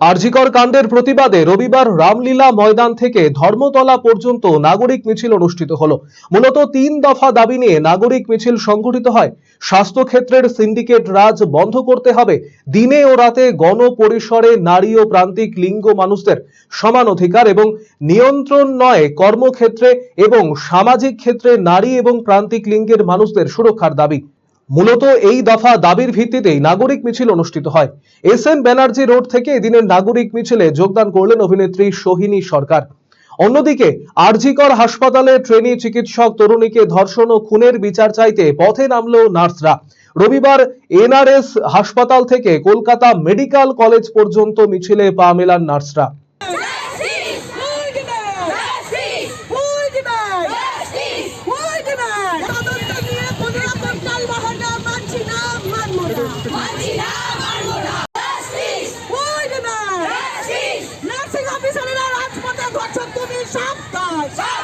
আরজিকর কাণ্ডের প্রতিবাদে রবিবার রামলীলা ময়দান থেকে ধর্মতলা পর্যন্ত নাগরিক মিছিল অনুষ্ঠিত হল। মূলত তিন দফা দাবি নিয়ে নাগরিক মিছিল সংগঠিত হয়। স্বাস্থ্য ক্ষেত্রের সিন্ডিকেট রাজ বন্ধ করতে হবে। দিনে ও রাতে গণপরিসরে নারী ও প্রান্তিক লিঙ্গ মানুষদের সমান অধিকার এবং নিয়ন্ত্রণ নয় কর্মক্ষেত্রে এবং সামাজিক ক্ষেত্রে নারী এবং প্রান্তিক লিঙ্গের মানুষদের সুরক্ষার দাবি। মূলত এই দফা দাবির ভিত্তিতেই নাগরিক মিছিল অনুষ্ঠিত হয়। এস এন ব্যানার্জি রোড থেকে এদিনের নাগরিক মিছিলে যোগদান করলেন অভিনেত্রী সোহিনী সরকার। অন্যদিকে আরজিকর হাসপাতালে ট্রেনি চিকিৎসক তরুণীকে ধর্ষণ ও খুনের বিচার চাইতে পথে নামল নার্সরা। রবিবার এনআরএস হাসপাতাল থেকে কলকাতা মেডিকেল কলেজ পর্যন্ত মিছিলে পা মেলান নার্সরা। নার্সিং অফিসারেরা রাজপথে ধর্ষণ তুমি সাবধান।